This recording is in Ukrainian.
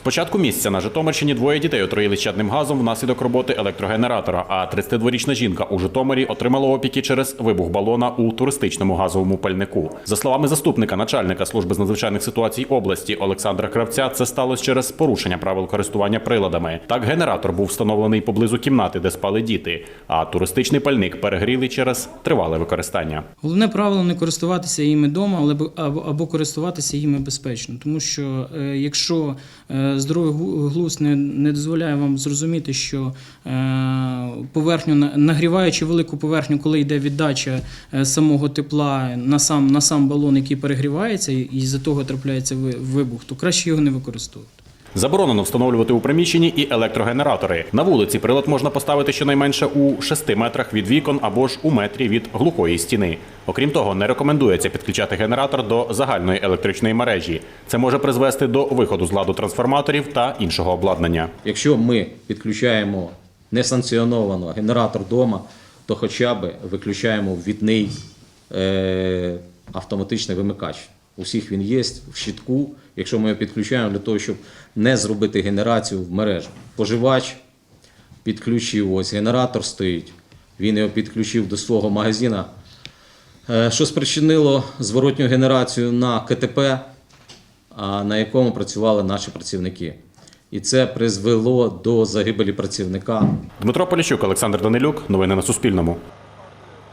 З початку місяця на Житомирщині двоє дітей отруїли чадним газом внаслідок роботи електрогенератора. А 32-річна жінка у Житомирі отримала опіки через вибух балона у туристичному газовому пальнику. За словами заступника начальника служби з надзвичайних ситуацій області Олександра Кравця, це сталося через порушення правил користування приладами. Так, генератор був встановлений поблизу кімнати, де спали діти, а туристичний пальник перегріли через тривале використання. Головне правило не користуватися їми вдома, або користуватися їми безпечно. Тому що е, якщо е, здоровий глузд не, не дозволяє вам зрозуміти, що е, поверхню нагріваючи велику поверхню, коли йде віддача е, самого тепла на сам, на сам балон, який перегрівається, і з-за того трапляється вибух, то краще його не використовувати. Заборонено встановлювати у приміщенні і електрогенератори. На вулиці прилад можна поставити щонайменше у 6 метрах від вікон або ж у метрі від глухої стіни. Окрім того, не рекомендується підключати генератор до загальної електричної мережі. Це може призвести до виходу з ладу трансформаторів та іншого обладнання. Якщо ми підключаємо несанкціоновано генератор вдома, то хоча б виключаємо ввідний е, автоматичний вимикач. У всіх він є в щитку. Якщо ми його підключаємо для того, щоб не зробити генерацію в мережу. Поживач підключив, ось генератор стоїть, він його підключив до свого магазина, е, що спричинило зворотню генерацію на КТП, на якому працювали наші працівники. І це призвело до загибелі працівника. Дмитро Поліщук, Олександр Данилюк. Новини на Суспільному.